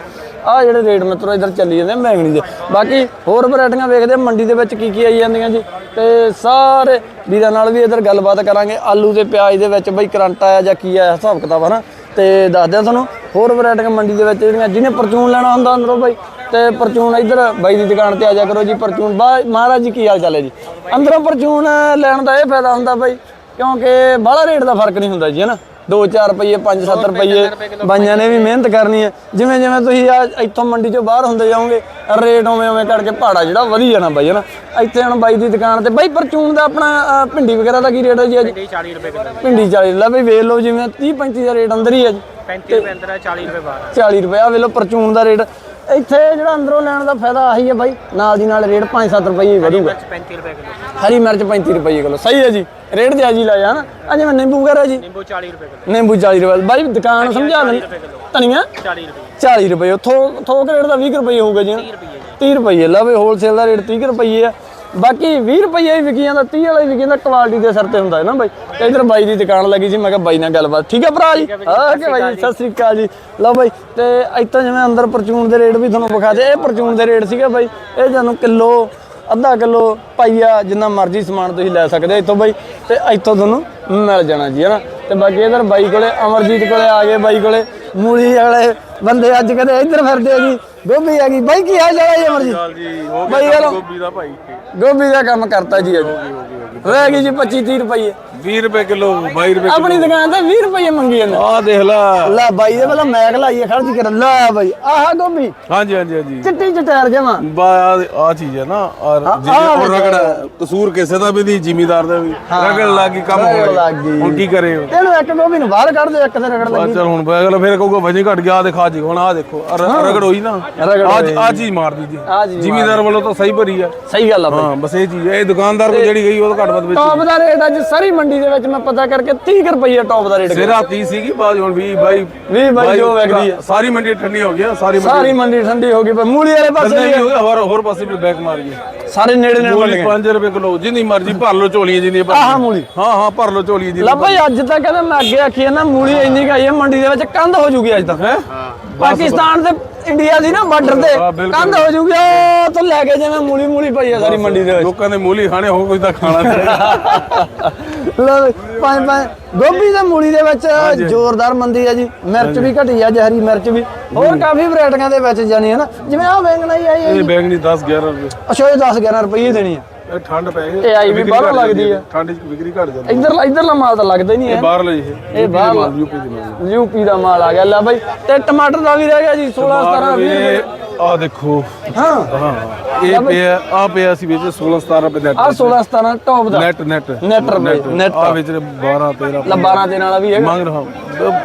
ਆ ਜਿਹੜੇ ਰੇਟ ਮਿੱਤਰੋ ਇੱਧਰ ਚੱਲੀ ਜਾਂਦੇ ਆ ਮੈਂਗਣੀ ਦੇ। ਬਾਕੀ ਹੋਰ ਵੈਰਾਈਟੀਆਂ ਵੇਖਦੇ ਮੰਡੀ ਦੇ ਵਿੱਚ ਕੀ ਕੀ ਆਈ ਜਾਂਦੀਆਂ ਜੀ। ਤੇ ਸਾਰੇ ਵੀਰਾਂ ਨਾਲ ਵੀ ਇੱਧਰ ਗੱਲਬਾਤ ਕਰਾਂਗੇ। ਆਲੂ ਤੇ ਪਿਆਜ਼ ਦੇ ਵਿੱਚ ਬਈ ਕਰੰਟ ਆਇਆ ਜਾਂ ਕੀ ਆਇਆ, ਹਿਸਾਬ ਕਿਤਾਬ ਹਨਾ ਤੇ ਦੱਸਦੇ ਆ ਤੁਹਾਨੂੰ, ਹੋਰ ਵੈਰਾਈਟੀਆਂ ਮੰਡੀ ਦੇ ਵਿੱਚ ਜਿਹੜੀਆਂ, ਜਿਹਨੇ ਪਰਚੂਨ ਲੈਣਾ ਹੁੰਦਾ ਅੰਦਰੋਂ ਬਾਈ, ਤੇ ਪਰਚੂਨ ਇੱਧਰ ਬਾਈ ਦੀ ਦੁਕਾਨ ਤੇ ਆ ਜਾ ਕਰੋ ਜੀ ਪਰਚੂਨ ਬਾ, ਮਹਾਰਾਜ ਜੀ, ਕੀ ਹਾਲ ਚਾਲ ਹੈ ਜੀ? ਅੰਦਰੋਂ ਪਰਚੂਨ ਲੈਣ ਦਾ ਇਹ ਫਾਇਦਾ ਹੁੰਦਾ ਬਾਈ, ਕਿਉਂਕਿ ਬਾਹਲਾ ਰੇਟ ਦਾ ਫ਼ਰਕ ਨਹੀਂ ਹੁੰਦਾ ਜੀ ਹਨਾ 2-4 ਰੁਪਏ 5-7 ਰੁਪਏ ਬਾਈਆਂ ਨੇ ਵੀ ਮਿਹਨਤ ਕਰਨੀ ਹੈ। ਜਿਵੇਂ ਜਿਵੇਂ ਤੁਸੀਂ ਆ ਇੱਥੋਂ ਮੰਡੀ ਚੋਂ ਬਾਹਰ ਹੁੰਦੇ ਜਾਓਗੇ ਰੇਟ ਉਵੇਂ ਉਵੇਂ ਕਰਕੇ ਭਾੜਾ ਜਿਹੜਾ ਵਧੀ ਜਾਣਾ ਬਾਈ ਹਨਾ ਇੱਥੇ ਹੁਣ ਬਾਈ ਦੀ ਦੁਕਾਨ ਤੇ ਬਾਈ ਪਰਚੂਨ ਦਾ ਆਪਣਾ ਭਿੰਡੀ ਵਗੈਰਾ ਦਾ ਕੀ ਰੇਟ ਹੈ ਜੀ ਅੱਜ? 40 ਰੁਪਏ ਕਿਲੋ ਭਿੰਡੀ 40 ਲੈ ਬਈ ਵੇਖ ਲਓ ਜਿਵੇਂ 30 35 ਦਾ ਰੇਟ ਅੰਦਰ ਹੀ ਹੈ ਜੀ। 35 ਰੁਪਏ ਅੰਦਰ ਹੈ 40 ਰੁਪਏ ਬਾਹਰ 40 ਰੁਪਏ ਆ ਵੇਖ ਲਓ ਪਰਚੂਨ ਦਾ ਰੇਟ। ਇੱਥੇ ਜਿਹੜਾ ਅੰਦਰੋਂ ਲੈਣ ਦਾ ਫਾਇਦਾ ਆਹੀ ਹੈ ਬਾਈ ਨਾਲ ਦੀ ਨਾਲ ਰੇਟ 5-7 ਰੁਪਏ ਹੀ ਵਧੂਗਾ। 35 ਰੁਪਏ ਕਿਲੋ। ਹਰੀ ਮਿਰਚ 35 ਰੁਪਏ ਕਿਲੋ ਸਹੀ ਹੈ ਜੀ ਰੇਟ ਜਾਇਜ਼ ਹੀ ਲਾਇਆ ਹਨਾ ਆ ਜਿਵੇਂ ਨਿੰਬੂ ਵਗੈਰਾ ਜੀ। ਨਿੰਬੂ 40 ਰੁਪਏ ਕਿਲੋ। ਨਿੰਬੂ 40 ਰੁਪਏ ਬਾਈ ਦੁਕਾਨ ਸਮਝਾ ਦੇ ਧਨੀਆ? 40 ਰੁਪਏ। 40 ਰੁਪਏ ਥੋਕ ਥੋਕ ਰੇਟ ਦਾ 20 ਰੁਪਏ ਹੋਊਗਾ ਜੀ। 30 ਰੁਪਏ ਲਾ ਵੀ ਹੋਲਸੇਲ ਦਾ ਰੇਟ 30 ਰੁਪਏ ਆ ਬਾਕੀ 20 ਰੁਪਏ ਹੀ ਵਿਕੀ ਜਾਂਦਾ 30 ਵਾਲਾ ਹੀ ਵਿਕੀ ਜਾਂਦਾ ਕੁਆਲਿਟੀ ਦੇ ਸਿਰ ਤੇ ਹੁੰਦਾ ਹੈ ਨਾ ਬਾਈ। ਤੇ ਇਧਰ ਬਾਈ ਦੀ ਦੁਕਾਨ ਲੱਗੀ ਸੀ ਮੈਂ ਕਿਹਾ ਬਾਈ ਨਾਲ ਗੱਲਬਾਤ। ਠੀਕ ਹੈ ਭਰਾ ਜੀ? ਹਾਂ ਕਿ ਬਾਈ ਸਤਿ ਸ੍ਰੀ ਅਕਾਲ ਜੀ। ਲਓ ਬਾਈ ਤੇ ਇੱਥੋਂ ਜਿਵੇਂ ਅੰਦਰ ਪਰਚੂਨ ਦੇ ਰੇਟ ਵੀ ਤੁਹਾਨੂੰ ਵਿਖਾ ਦੇ ਇਹ ਪਰਚੂਨ ਦੇ ਰੇਟ ਸੀਗਾ ਬਾਈ ਇਹ ਤੁਹਾਨੂੰ ਕਿਲੋ ਅੱਧਾ ਕਿਲੋ ਪਾਈਆ ਜਿੰਨਾ ਮਰਜ਼ੀ ਸਮਾਨ ਤੁਸੀਂ ਲੈ ਸਕਦੇ ਇੱਥੋਂ ਬਾਈ ਤੇ ਇੱਥੋਂ ਤੁਹਾਨੂੰ ਮਿਲ ਜਾਣਾ ਜੀ ਹਨਾ ਤੇ ਬਾਕੀ ਇਧਰ ਬਾਈ ਕੋਲੇ ਅਮਰਜੀਤ ਕੋਲੇ ਆ ਗਏ ਬਾਈ ਕੋਲੇ। ਮੂਲੀ ਵਾਲੇ ਬੰਦੇ ਅੱਜ ਕਦੇ ਇੱਧਰ ਫਿਰਦੇ ਆ ਜੀ ਗੋਭੀ ਆ ਗਈ। ਬਾਈ ਕੀ ਹਾਲ ਚਾਲ ਹੈ ਜੀ ਅਮਰਜੀਤ ਜੀ? ਹੋ ਬਾਈ ਗੋਭੀ ਦਾ ਭਾਈ ਗੋਭੀ ਦਾ ਕੰਮ ਕਰਤਾ ਜੀ ਅੱਜ। ਰਹਿ ਗਈ ਜੀ 25 30 ਰੁਪਏ 20 ਰੁਪਏ ਕਿਲੋ 22 ਰੁਪਏ ਆਪਣੀ ਦੁਕਾਨ ਤੇ 20 ਰੁਪਏ ਮੰਗੀ ਜਾਂਦਾ। ਆ ਦੇਖ ਲੈ। ਲੈ ਬਾਈ ਦੇ ਪਹਿਲਾਂ ਮੈਗ ਲਾਈਏ ਖੜਦੀ ਕਰ। ਲੈ ਬਾਈ ਆਹ ਗੋਭੀ। ਹਾਂਜੀ ਹਾਂਜੀ ਹਾਂਜੀ। ਚਿੱਟੀ ਚਟਾਰ ਜਮਾ। ਬਾ ਆ ਚੀਜ਼ ਹੈ ਨਾ ਔਰ ਜਿਵੇਂ ਆਹ ਰਗੜ ਕਸੂਰ ਕਿਸੇ ਦਾ ਵੀ ਨਹੀਂ ਜ਼ਿਮੀਦਾਰ ਦਾ ਵੀ। ਰਗੜ ਲੱਗੀ ਕੰਮ ਹੋ ਗਿਆ। ਹੁਣ ਕੀ ਕਰੇ? ਇਹਨੂੰ ਇੱਕ ਗੋਭੀ ਨੂੰ ਬਾਹਰ ਕੱਢ ਦੇ ਇੱਕ ਤੇ ਰਗੜ ਆ ਲੱਗੀ ਚੱਲ ਹੁਣ ਅਗਲਾ ਫਿਰ ਕਹੂਗਾ ਵਜੇ ਘਟ ਗਿਆ ਆ ਦਿਖਾ ਜੀ ਹੁਣ ਆ ਦੇਖੋ ਆਹ ਰਗੜ ਹੋਈ ਨਾ। ਅੱਜ ਆ ਚੀਜ਼ ਮਾਰ ਆਹ ਜੀ ਜ਼ਿਮੀਦਾਰ ਵੱਲੋਂ ਤਾਂ ਸਹੀ ਭਰੀ ਆ। ਸਹੀ ਗੱਲ ਆ ਬਾਈ। ਹਾਂ ਬਸ ਇਹ ਚੀਜ਼ ਹੈ ਇਹ ਦੁਕਾਨਦਾਰ ਕੋ ਜਿਹੜੀ ਗਈ ਉਹ ਤਾਂ ਘੱਟ ਵੱਧ ਵਿੱਚ। ਟੌਪ ਦਾ ਰੇਟ ਅੱਜ ਸਾਰੀ ਮੰਡੀ ਦੇ ਵਿੱਚ ਮੈਂ ਪਤਾ ਕਰਕੇ 30 ਰੁਪਏ ਟੌਪ ਦਾ ਰੇਟ ਸਿਰਾ 30 ਸੀਗੀ ਬਾਅਦ ਹੁਣ 20 ਬਾਈ 20 ਬਾਈ ਜੋ ਵਿਕਦੀ ਹੈ ਸਾਰੀ ਮੰਡੀ ਠੰਡੀ ਹੋ ਗਈ ਸਾਰੀ ਮੰਡੀ ਸਾਰੀ ਮੰਡੀ ਠੰਡੀ ਹੋ ਗਈ ਪਰ ਮੂਲੀ ਵਾਲੇ ਪਾਸੇ ਵੀ ਹੋਰ ਹੋਰ ਪਾਸੇ ਵੀ ਬੈਕ ਮਾਰ ਗਏ ਸਾਰੇ ਨੇੜੇ ਨੇੜੇ ਮੂਲੀ 5 ਰੁਪਏ ਕਿਲੋ ਜਿੰਨੀ ਮਰਜ਼ੀ ਭਰ ਲਓ ਝੋਲੀਆਂ ਜਿੰਨੀਆਂ ਭਰ ਆਹ ਮੂਲੀ। ਹਾਂ ਹਾਂ ਭਰ ਲਓ ਝੋਲੀਆਂ ਜਿੰਨੀਆਂ ਲਾ ਭਾਈ ਅੱਜ ਤੱਕ ਕਹਿੰਦਾ ਮੈਂ ਅੱਗੇ ਆਖੀ ਨਾ ਮੂਲੀ ਇੰਨੀ ਕਾਈ ਹੈ ਮੰਡੀ ਦੇ ਵਿੱਚ ਕੰਧ ਹੋ ਜੂਗੀ ਅੱਜ ਤੱਕ ਹੈ? ਪਾਕਿਸਤਾਨ ਤੇ ਇੰਡੀਆ ਦੀ ਨਾ ਬਾਰਡਰ ਤੇ। ਕੰਧ ਹੋ ਜੂਗੀ ਉਹ ਤੋਂ ਲੈ ਕੇ ਜਿਵੇਂ ਮੂਲੀ ਮੂਲੀ ਪਈ ਆ ਸਾਰੀ ਮੰਡੀ ਦੇ ਵਿੱਚ। ਲੋਕਾਂ ਨੇ ਮੂਲੀ ਖਾਣੇ ਹੋ ਕੋਈ ਤਾਂ ਖਾਣਾ। ਪੰਜ ਪੰਜ। ਗੋਭੀ ਤੇ ਮੂਲੀ ਦੇ ਵਿੱਚ ਜ਼ੋਰਦਾਰ ਮੰਦੀ ਆ ਜੀ। ਮਿਰਚ ਵੀ ਘਟੀ ਆ ਜੀ ਹਰੀ ਮਿਰਚ ਵੀ। ਹੋਰ ਕਾਫੀ ਵੈਰਾਈਟੀਆਂ ਦੇ ਵਿੱਚ ਜਾਣੀ ਹੈ ਨਾ। ਜਿਵੇਂ ਆ ਬੈਂਗਣਾ ਹੀ ਆਈ ਇਹ ਬੈਂਗਣੀ 10 11 ਰੁਪਏ। ਅੱਛਾ ਇਹ 10 11 ਰੁਪਏ ਦੇਣੀ ਆ। ਇਹ ਠੰਡ ਪੈ ਗਈ। ਇਹ ਆਈ ਵੀ ਬਾਹਰੋਂ ਲੱਗਦੀ ਆ। ਠੰਡ ਚ ਵਿਕਰੀ ਘਟ ਜਾਂਦੀ ਇੱਧਰ ਇੱਧਰਲਾ ਮਾਲ ਤਾਂ ਲੱਗਦਾ ਹੀ ਨਹੀਂ ਇਹ ਹੈ। ਬਾਹਰ ਲਈ ਇਹ ਇਹ ਬਾਹਰ ਯੂਪੀ ਦੀ ਮਾਲ। ਆ ਗਿਆ। ਲੈ ਬਾਈ ਤੇ ਟਮਾਟਰ ਦਾ ਵੀ ਰਹਿ ਗਿਆ ਜੀ 16 17 20 ਇਹ ਆ ਦੇਖੋ। ਹਾਂ। ਹਾਂ। ਇਹ ਪਿਆ ਆ ਪਿਆ ਸੀ ਵਿੱਚ 16 17 ਰੁਪਏ ਦਾ ਆ 16 17 ਟੌਪ ਦਾ। ਨੈਟ ਨੈਟ ਨੈਟ ਰੁਪਏ ਨੈਟ ਆ ਵਿੱਚ 12 13 ਲਾ 12 ਦੇ ਨਾਲ ਵੀ ਹੈਗਾ। ਮੰਗ ਰਹਾ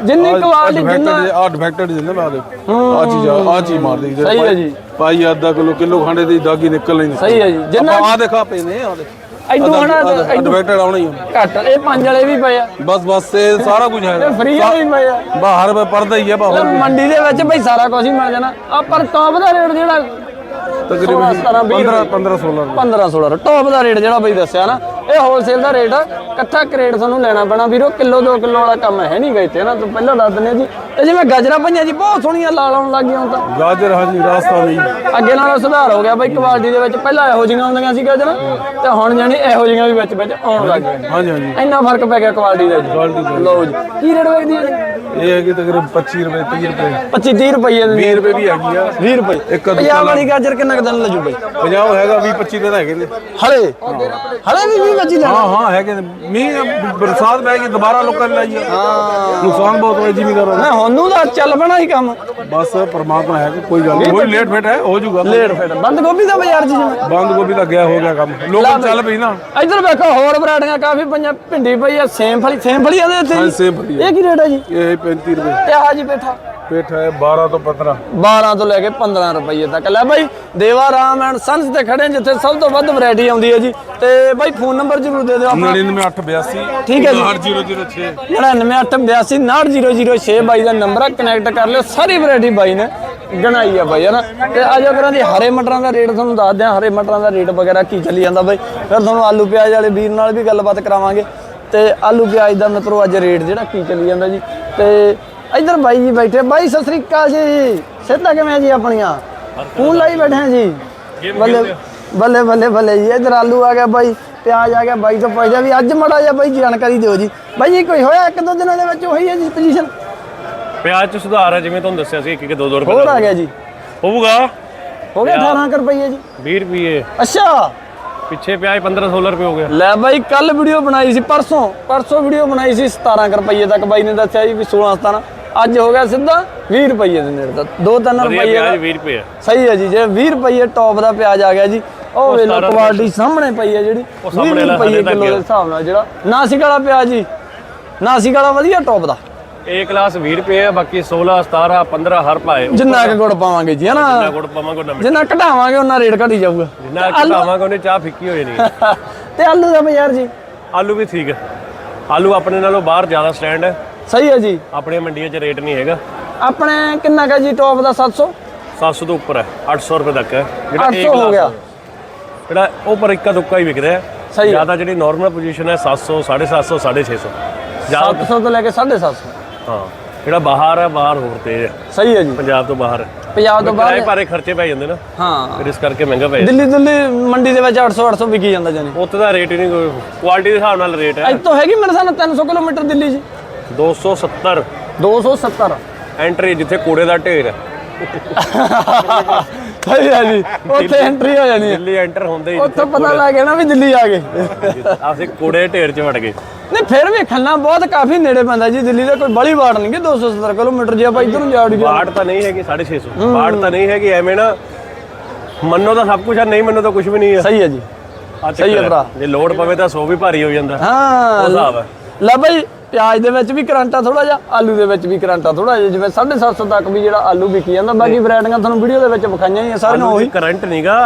ਜਿੰਨੀ quality, ਜਿੰਨਾ- ਆ ਡਿਫੈਕਟਡ ਜਿੰਨਾ ਲਾ ਦੇ। ਆ ਚੀਜ਼ ਆ ਚੀਜ਼ ਮਾਰ ਦੇ। ਸਹੀ ਹੈ ਜੀ। ਪਾਈ ਅੱਧਾ ਕਿਲੋ ਕਿਲੋ ਖਾਂਡੇ ਦੀ ਦਾਗੀ ਨਿਕਲ ਨਹੀਂ ਸਹੀ ਹੈ ਜੀ। ਜਿੰਨਾ ਆ ਦੇਖਾ ਪਏ ਨੇ ਆ ਦੇ ਐਡੋ ਹਣਾ ਐਡੋ ਡਿਫੈਕਟਡ ਆਉਣਾ ਹੀ ਆ। ਘੱਟ ਇਹ ਪੰਜ ਵਾਲੇ ਵੀ ਪਏ ਆ। ਬਸ ਬਸ ਇਹ ਸਾਰਾ ਕੁਝ ਹੈ। ਇਹ ਫ੍ਰੀ ਵਾਲੇ ਵੀ ਪਏ ਆ। ਬਾਹਰ ਮੈਂ ਪਰਦਾ ਹੀ ਹੈ ਬਾਹਰ ਮੰਡੀ ਦੇ ਵਿੱਚ ਬਈ ਸਾਰਾ ਕੁਝ ਹੀ ਮਿਲ ਜਾਣਾ। ਆ ਪਰ ਟੌਪ ਦਾ ਰੇਟ ਜਿਹੜਾ ਤਕਰੀਬਨ 17 20 15 15 16 15 16 ਟੌਪ ਦਾ ਰੇਟ ਜਿਹੜਾ ਬਈ ਦੱਸਿਆ ਨਾ ਇਹ ਹੋਲਸੇਲ ਦਾ ਰੇਟ ਆ। ਇਕੱਠਾ ਕਰੇਟ ਤੁਹਾਨੂੰ ਲੈਣਾ ਪੈਣਾ ਵੀਰੋ। ਕਿਲੋ 2 ਕਿਲੋ ਵਾਲਾ ਕੰਮ ਹੈ ਨਹੀਂ ਗਏ ਤੇ ਨਾ। ਤੋਂ ਪਹਿਲਾਂ ਦੱਸ ਦਿੰਦੇ ਜੀ। ਤੇ ਜਿਵੇਂ ਗਾਜਰਾਂ ਪਈਆਂ ਜੀ ਬਹੁਤ ਸੋਹਣੀਆਂ ਲਾਲ ਆਉਣ ਲੱਗ ਗਈਆਂ ਹੁਣ ਤਾਂ। ਗਾਜਰ ਹਾਂਜੀ ਰਾਸਤਾ ਨਹੀਂ ਅੱਗੇ ਨਾਲੋਂ ਸੁਧਾਰ ਹੋ ਗਿਆ ਬਈ ਕੁਆਲਿਟੀ ਦੇ ਵਿੱਚ ਪਹਿਲਾਂ ਇਹੋ ਜਿਹੀਆਂ ਹੁੰਦੀਆਂ ਸੀ ਗਾਜਰਾਂ ਤੇ ਹੁਣ ਜਾਨੀ ਇਹੋ ਜਿਹੀਆਂ ਵੀ ਵਿੱਚ ਵਿੱਚ ਆਉਣ ਲੱਗ ਗਈਆਂ। ਹਾਂਜੀ ਹਾਂਜੀ। ਇੰਨਾ ਫ਼ਰਕ ਪੈ ਗਿਆ ਕੁਆਲਿਟੀ ਦਾ ਜੀ। ਲਓ ਜੀ ਕੀ ਰੇਟ ਵੇਚਦੀ ਹੈ ਇਹ ਹੈ ਕਿ ਤਕਰੀਬਨ 25 ਰੁਪਏ 30 ਰੁਪਏ। 25 30 ਰੁਪਏ ਦੀ 20 ਰੁਪਏ ਵੀ ਹੈਗੀ ਆ। 20 ਰੁਪਏ। ਇੱਕ ਅੱਧਾ ਵਾਲੀ ਗਾਜਰ ਕਿੰਨਾ ਕੁ ਦਿਨ ਲੱਗੂ ਬਈ? 50 ਹੈਗਾ 20 25 ਦੇ ਤਾਂ ਹੈਗੇ ਨੇ। ਹਲੇ? ਹਲੇ ਵੀ 20 25 ਲੈਣਾ। ਹਾਂ ਹਾਂ ਹੈਗੇ ਨੇ। ਮੀਂਹ ਬਰਸਾਤ ਪੈ ਗਈ ਦੁਬਾਰਾ ਲੋਕਾਂ ਨੇ ਲਾਈ ਆ। ਨੁਕਸਾਨ ਬਹੁਤ ਹੋਇਆ ਜ਼ਿਮੀਦਾਰਾਂ ਦਾ। ਮੈਂ ਹੁਣ ਦਾ ਚੱਲ ਬਣਾ ਹੀ ਕੰਮ। ਬਸ ਪਰਮਾਤਮਾ ਹੈ ਕਿ ਕੋਈ ਗੱਲ ਨਹੀਂ। ਕੋਈ ਲੇਟ ਫੇਟ ਹੈ ਹੋ ਜਾਊਗਾ। ਲੇਟ ਫੇਟ। ਬੰਦ ਗੋਭੀ ਦਾ ਬਾਜ਼ਾਰ ਚ ਜਿਵੇਂ। ਬੰਦ ਗੋਭੀ ਤਾਂ ਗਿਆ ਹੋ ਗਿਆ ਕੰਮ। ਲੋਕਾਂ ਚੱਲ ਪਈ ਨਾ। ਇੱਧਰ ਵੇਖੋ ਹੋਰ ਵੈਰਾਈਟੀਆਂ ਕਾਫੀ ਪਈਆਂ ਭਿੰਡੀ ਪਈ ਆ ਸੇਮ ਫਲੀ ਸੇਮ ਫਲੀ ਦੇ ਇੱਥੇ ਹਾਂ ਜੀ ਸੇਮ ਫੜੀ ਇਹ ਕੀ ਰੇਟ ਹੈ ਜੀ? ਇਹ 35 ਰੁਪਏ। ਤੇ ਆਹ ਜੀ ਪੇਠਾ ਪੇਠ ਹੈ 12 ਤੋਂ 15 12 ਤੋਂ ਲੈ ਕੇ 15 ਰੁਪਏ ਤੱਕ। ਲੈ ਬਾਈ ਦੇਵਾ ਰਾਮ ਐਂਡ ਸੰਸ ਤੇ ਖੜੇ ਹਾਂ ਜਿੱਥੇ ਸਭ ਤੋਂ ਵੱਧ ਵੈਰਾਈਟੀ ਆਉਂਦੀ ਹੈ ਜੀ। ਤੇ ਬਾਈ ਫੋਨ ਨੰਬਰ ਜ਼ਰੂਰ ਦੇ ਦਿਓ ਆਪਣਾ। 99882 ਠੀਕ ਹੈ ਜੀ। 8006 99882 ਬਾਈ ਦਾ ਨੰਬਰ ਆ। ਕਨੈਕਟ ਕਰ ਲਿਓ। ਸਾਰੀ ਵੈਰਾਈਟੀ ਬਾਈ ਨੇ ਗਣਾਈ ਆ ਬਾਈ ਹਨਾ ਤੇ ਅੱਜ ਕਰਾਂ ਦੀ ਹਰੇ ਮਟਰਾਂ ਦਾ ਰੇਟ ਤੁਹਾਨੂੰ ਦੱਸ ਦਿਆਂ। ਹਰੇ ਮਟਰਾਂ ਦਾ ਰੇਟ ਵਗੈਰਾ ਕੀ ਚੱਲੀ ਜਾਂਦਾ ਬਾਈ? ਫਿਰ ਤੁਹਾਨੂੰ ਆਲੂ ਪਿਆਜ਼ ਵਾਲੇ ਵੀਰ ਨਾਲ ਵੀ ਗੱਲਬਾਤ ਕਰਾਵਾਂਗੇ। ਤੇ ਆਲੂ ਪਿਆਜ਼ ਦਾ ਮਿੱਤਰੋ ਅੱਜ ਰੇਟ ਜਿਹੜਾ ਕੀ ਚੱਲੀ ਜਾਂਦਾ ਜੀ? ਤੇ ਇੱਧਰ ਬਾਈ ਜੀ ਬੈਠੇ ਬਾਈ ਸਤਿ ਸ੍ਰੀ ਅਕਾਲ ਜੀ। ਸਿੱਧਾ ਕਿਵੇਂ ਜੀ ਆਪਣੀਆਂ? ਫੋਨ ਲਾਈ ਬੈਠੇ ਆ ਜੀ। ਬੱਲੇ ਬੱਲੇ ਬੱਲੇ ਬੱਲੇ ਜੀ ਇੱਧਰ ਆਲੂ ਆ ਗਿਆ ਬਾਈ ਪਿਆਜ਼ ਆ ਗਿਆ ਬਾਈ ਤੋਂ ਪੁੱਛਦਾ ਵੀ ਅੱਜ ਮੜਾ ਜਾ ਬਾਈ ਜਾਣਕਾਰੀ ਦਿਓ ਜੀ। ਬਾਈ ਜੀ ਕੋਈ ਹੋਇਆ ਇੱਕ ਦੋ ਦਿਨਾਂ ਦੇ ਵਿੱਚ ਉਹੀ ਹੈ ਜੀ ਪੋਜੀਸ਼ਨ ਪਿਆਜ਼ ਚ ਸੁਧਾਰ ਹੈ ਜਿਵੇਂ ਤੁਹਾਨੂੰ ਦੱਸਿਆ ਸੀ ਇੱਕ ਇੱਕ 2 2 ਰੁਪਏ ਹੋਰ ਆ ਗਿਆ ਜੀ। ਹੋਊਗਾ? ਹੋ ਗਿਆ 18 ਕੁ ਰੁਪਏ ਜੀ। 20 ਰੁਪਏ। ਅੱਛਾ। ਪਿੱਛੇ ਪਿਆਜ਼ 15 16 ਰੁਪਏ ਹੋ ਗਿਆ। ਲੈ ਬਾਈ ਕੱਲ ਵੀਡੀਓ ਬਣਾਈ ਸੀ ਪਰਸੋਂ। ਪਰਸੋਂ ਵੀਡੀਓ ਬਣਾਈ ਸੀ 17 ਕੁ ਰੁਪਏ ਤੱਕ ਬਾਈ ਨੇ ਦੱਸਿਆ ਜੀ ਵੀ 16 17 ਅੱਜ ਹੋ ਗਿਆ ਸਿੱਧਾ 20 ਰੁਪਏ ਦੇ ਨੇੜੇ ਦਾ 2-3 ਵਧੀਆ ਰੁਪਏ ਪਿਆਜ਼ 20 ਰੁਪਏ ਸਹੀ ਹੈ ਜੀ ਜੇ 20 ਰੁਪਏ ਟੌਪ ਦਾ ਪਿਆਜ਼ ਆ ਗਿਆ ਜੀ ਉਹ 17 ਕੁਆਲਿਟੀ ਸਾਹਮਣੇ ਪਈ ਹੈ ਜਿਹੜੀ ਉਹ ਸਾਹਮਣੇ 20 ਵਾਲਾ ਰੁਪਏ ਕਿਲੋ ਦੇ। ਹਿਸਾਬ ਨਾਲ ਜਿਹੜਾ ਨਾਸਿਕ ਵਾਲਾ ਪਿਆਜ਼ ਜੀ ਨਾਸਿਕ ਵਾਲਾ ਵਧੀਆ ਟੌਪ ਦਾ। ਇਹ ਕਲਾਸ 20 ਰੁਪਏ ਹੈ ਬਾਕੀ 16 17 15 ਹਰ ਪਾਏ। ਜਿੰਨਾ ਕੁ ਗੁੜ ਪਾਵਾਂਗੇ ਜੀ ਹਨਾ ਜਿੰਨਾ ਗੁੜ ਪਾਵਾਂਗੇ ਉਹਨਾਂ ਜਿੰਨਾ ਘਟਾਵਾਂਗੇ ਉਹਨਾਂ ਰੇਟ ਘਟੀ ਜਾਊਗਾ। ਜਿੰਨਾ ਘਟਾਵਾਂਗੇ ਉਹਨੇ ਚਾਹ ਫਿੱਕੀ ਹੋ ਜਾਣੀ। ਤੇ ਆਲੂ ਦਾ ਬਾਜ਼ਾਰ ਜੀ? ਆਲੂ ਵੀ ਠੀਕ ਹੈ। ਆਲੂ ਆਪਣੇ ਨਾਲੋਂ ਬਾਹਰ ਜ਼ਿਆਦਾ ਸਟੈਂਡ ਹੈ। ਸਹੀ ਹੈ ਜੀ। ਆਪਣੀਆਂ ਮੰਡੀਆਂ 'ਚ ਰੇਟ ਨਹੀਂ ਹੈਗਾ। ਆਪਣੇ ਕਿੰਨਾ ਕਾ ਜੀ ਟੌਪ ਦਾ 700 700 ਤੋਂ ਉੱਪਰ ਹੈ 800 ਰੁਪਏ ਤੱਕ ਹੈ। 800 ਹੋ ਗਿਆ। ਜਿਹੜਾ ਉਹ ਪਰ ਇੱਕਾ ਦੁੱਕਾ ਹੀ ਵਿਕ ਰਿਹਾ ਹੈ। ਸਹੀ। ਜ਼ਿਆਦਾ ਜਿਹੜੀ ਨਾਰਮਲ ਪੋਜੀਸ਼ਨ ਹੈ 700 750 650 ਜ਼ਿਆਦਾ 700 ਤੋਂ ਲੈ ਕੇ 750 ਹਾਂ ਜਿਹੜਾ ਬਾਹਰ ਹੈ ਬਾਹਰ ਹੋਰ ਤੇਜ਼ ਹੈ। ਸਹੀ ਹੈ ਜੀ। ਪੰਜਾਬ ਤੋਂ ਬਾਹਰ ਪੰਜਾਬ ਤੋਂ ਬਾਅਦ ਭਾਰੇ ਖਰਚੇ ਪੈ ਜਾਂਦੇ ਨਾ। ਹਾਂ। ਫਿਰ ਇਸ ਕਰਕੇ ਮਹਿੰਗਾ ਪੈ ਜਾਂਦਾ। ਦਿੱਲੀ ਦਿੱਲੀ ਮੰਡੀ ਦੇ ਵਿੱਚ 800 800 ਵਿਕੀ ਜਾਂਦਾ ਜਾਨੀ ਉੱਥੇ ਦਾ ਰੇਟ ਹੀ ਨਹੀਂ ਕੋਈ। ਕੁਆਲਿਟੀ ਦੇ ਹਿਸਾਬ ਨਾਲ ਰੇਟ ਹੈ। ਇੱਥੋਂ ਹੈਗੀ ਮੇਰੇ ਸਾਹ 300 ਕਿਲੋਮੀਟਰ ਦਿੱਲੀ ਜੀ। 270 270 ਐਂਟਰੀ ਜਿੱਥੇ ਕੂੜੇ ਦਾ ਢੇਰ। ਹੈ ਸਹੀ ਹੈ ਜੀ। ਉੱਥੇ ਐਂਟਰੀ ਹੋ ਜਾਣੀ ਹੈ। ਦਿੱਲੀ ਐਂਟਰ ਹੁੰਦੇ ਹੀ ਉੱਥੋਂ ਪਤਾ ਲੱਗ ਗਿਆ ਨਾ ਵੀ ਦਿੱਲੀ ਆ ਗਏ। ਅਸੀਂ ਕੂੜੇ ਢੇਰ 'ਚ ਵੜ ਗਏ। ਨਹੀਂ ਫਿਰ ਵੀ ਖੰਨਾ ਬਹੁਤ ਕਾਫੀ ਨੇੜੇ ਪੈਂਦਾ ਜੀ। ਦਿੱਲੀ ਦਾ ਕੋਈ ਬੜੀ ਵਾਟ ਨਹੀਂ ਕਿ 270 ਕਿਲੋਮੀਟਰ ਜੇ ਆਪਾਂ ਇੱਧਰ ਜਾ ਉਡੀਏ ਬਾੜ ਤਾਂ ਨਹੀਂ ਹੈਗੀ 650 ਬਾੜ ਤਾਂ ਨਹੀਂ ਹੈਗੀ ਐਵੇਂ ਨਾ ਮੰਨੋ ਤਾਂ ਸਭ ਕੁਝ ਹੈ ਨਹੀਂ ਮੰਨੋ ਤਾਂ ਕੁਝ ਵੀ ਨਹੀਂ ਹੈ। ਸਹੀ ਹੈ ਜੀ। ਸਹੀ ਹੈ ਭਰਾ। ਜੇ ਲੋਡ ਪਵੇ ਤਾਂ 100 ਵੀ ਭਾਰੀ ਹੋ ਜਾਂਦਾ। ਹਾਂ। ਉਹ ਹਿਸਾਬ ਹੈ। ਲੈ ਬਈ ਪਿਆਜ਼ ਦੇ ਵਿੱਚ ਵੀ ਕਰੰਟ ਆ ਥੋੜਾ ਜਿਹਾ ਆਲੂ ਦੇ ਵਿੱਚ ਵੀ ਕਰੰਟ ਆ ਥੋੜਾ ਜਿਹਾ ਜਿਵੇਂ 750 ਤੱਕ ਵੀ ਜਿਹੜਾ ਆਲੂ ਵਿਕੀ ਜਾਂਦਾ ਬਾਕੀ ਵੈਰਾਈਟੀਆਂ ਤੁਹਾਨੂੰ ਵੀਡੀਓ ਦੇ ਵਿੱਚ ਵਿਖਾਈਆਂ ਹੀ ਆ ਸਾਰੀਆਂ ਉਹੀ। ਕਰੰਟ ਨਹੀਂਗਾ